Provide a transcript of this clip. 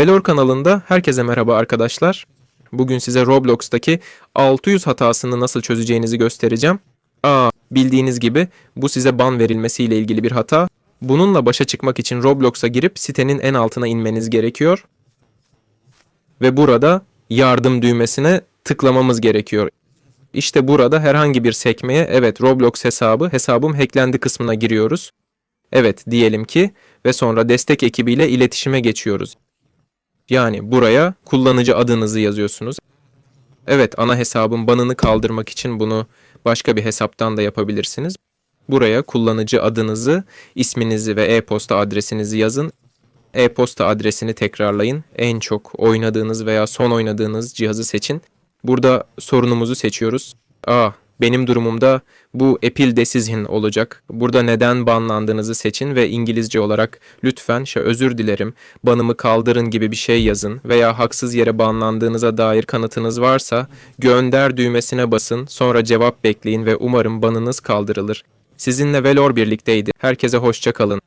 Velor kanalında herkese merhaba arkadaşlar. Bugün size Roblox'taki 600 hatasını nasıl çözeceğinizi göstereceğim. Aa, bildiğiniz gibi bu size ban verilmesiyle ilgili bir hata. Bununla başa çıkmak için Roblox'a girip sitenin en altına inmeniz gerekiyor. Ve burada yardım düğmesine tıklamamız gerekiyor. İşte burada herhangi bir sekmeye evet Roblox hesabı, hesabım hacklendi kısmına giriyoruz. Evet diyelim ki ve sonra destek ekibiyle iletişime geçiyoruz. Yani buraya kullanıcı adınızı yazıyorsunuz. Evet ana hesabın banını kaldırmak için bunu başka bir hesaptan da yapabilirsiniz. Buraya kullanıcı adınızı, isminizi ve e-posta adresinizi yazın. E-posta adresini tekrarlayın. En çok oynadığınız veya son oynadığınız cihazı seçin. Burada sorunumuzu seçiyoruz. Aa, benim durumumda bu Epil Desizhin olacak. Burada neden banlandığınızı seçin ve İngilizce olarak lütfen şey özür dilerim, banımı kaldırın gibi bir şey yazın veya haksız yere banlandığınıza dair kanıtınız varsa gönder düğmesine basın, sonra cevap bekleyin ve umarım banınız kaldırılır. Sizinle Velor birlikteydi. Herkese hoşça kalın.